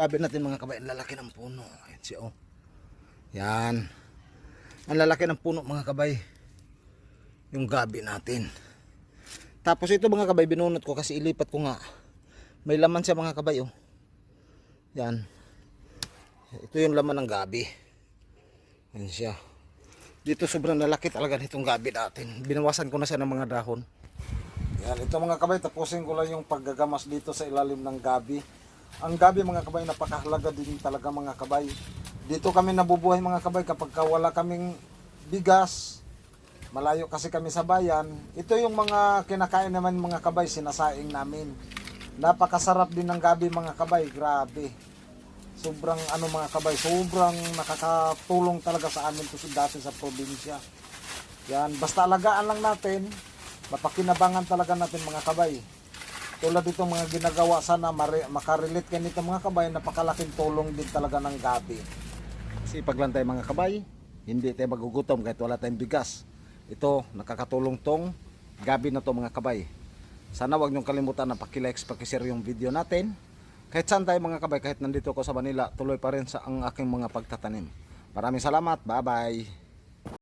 Gabi natin mga kabay, ang lalaki ng puno. Ayan siya oh. Yan. Ang lalaki ng puno mga kabay. Yung gabi natin. Tapos ito mga kabay, binunot ko kasi ilipat ko nga. May laman siya mga kabay oh. Yan. Ito yung laman ng gabi. Yan siya. Dito sobrang lalaki talaga nitong gabi natin. Binawasan ko na siya ng mga dahon. Yan, ito mga kabay, tapusin ko lang yung paggagamas dito sa ilalim ng gabi. Ang gabi mga kabay, napakahalaga din talaga mga kabay. Dito kami nabubuhay mga kabay kapag ka wala kaming bigas, malayo kasi kami sa bayan. Ito yung mga kinakain naman mga kabay, sinasaing namin. Napakasarap din ng gabi mga kabay, grabe. Sobrang ano mga kabay, sobrang nakakatulong talaga sa amin to dati sa probinsya. Yan, basta alagaan lang natin, mapakinabangan talaga natin mga kabay. Tulad dito mga ginagawa sana mare, makarelate kayo nito mga kabay, napakalaking tulong din talaga ng gabi. Sipag lang tayo mga kabay, hindi tayo magugutom kahit wala tayong bigas. Ito, nakakatulong tong gabi na to mga kabay. Sana wag niyong kalimutan na pakilike, pakishare yung video natin. Kahit saan tayo mga kabay, kahit nandito ako sa Manila, tuloy pa rin sa ang aking mga pagtatanim. Maraming salamat, bye bye.